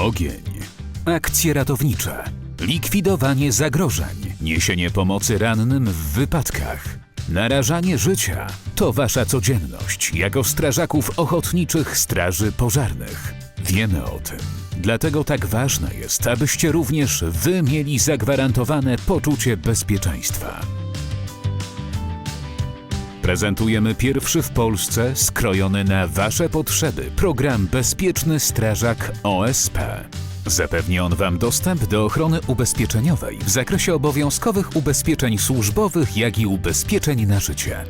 Ogień. Akcje ratownicze. Likwidowanie zagrożeń. Niesienie pomocy rannym w wypadkach. Narażanie życia to wasza codzienność jako strażaków ochotniczych straży pożarnych. Wiemy o tym. Dlatego tak ważne jest, abyście również wy mieli zagwarantowane poczucie bezpieczeństwa. Prezentujemy pierwszy w Polsce skrojony na Wasze potrzeby program Bezpieczny Strażak OSP. Zapewni on Wam dostęp do ochrony ubezpieczeniowej w zakresie obowiązkowych ubezpieczeń służbowych, jak i ubezpieczeń na życie.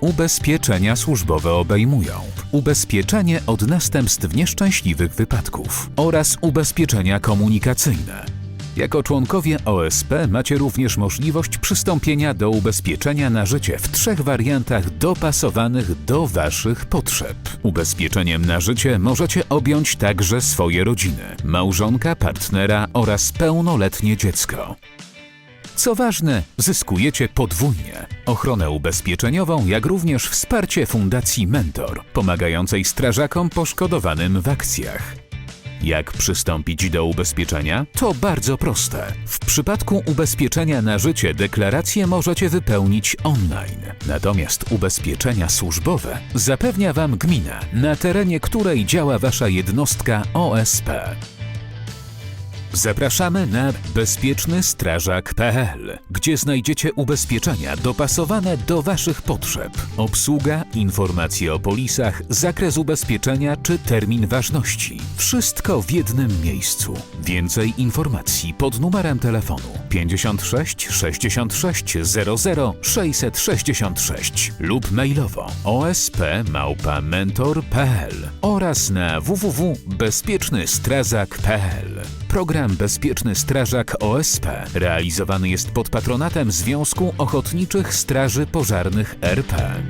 Ubezpieczenia służbowe obejmują ubezpieczenie od następstw nieszczęśliwych wypadków oraz ubezpieczenia komunikacyjne. Jako członkowie OSP macie również możliwość przystąpienia do ubezpieczenia na życie w trzech wariantach dopasowanych do Waszych potrzeb. Ubezpieczeniem na życie możecie objąć także swoje rodziny, małżonka, partnera oraz pełnoletnie dziecko. Co ważne, zyskujecie podwójnie ochronę ubezpieczeniową, jak również wsparcie Fundacji Mentor, pomagającej strażakom poszkodowanym w akcjach. Jak przystąpić do ubezpieczenia? To bardzo proste. W przypadku ubezpieczenia na życie deklarację możecie wypełnić online. Natomiast ubezpieczenia służbowe zapewnia Wam gmina, na terenie której działa Wasza jednostka OSP. Zapraszamy na bezpiecznystrażak.pl, gdzie znajdziecie ubezpieczenia dopasowane do Waszych potrzeb. Obsługa, informacje o polisach, zakres ubezpieczenia czy termin ważności. Wszystko w jednym miejscu. Więcej informacji pod numerem telefonu 56 66 00 666 lub mailowo osp@mentor.pl oraz na www.bezpiecznystrażak.pl. Program Bezpieczny Strażak OSP realizowany jest pod patronatem Związku Ochotniczych Straży Pożarnych RP.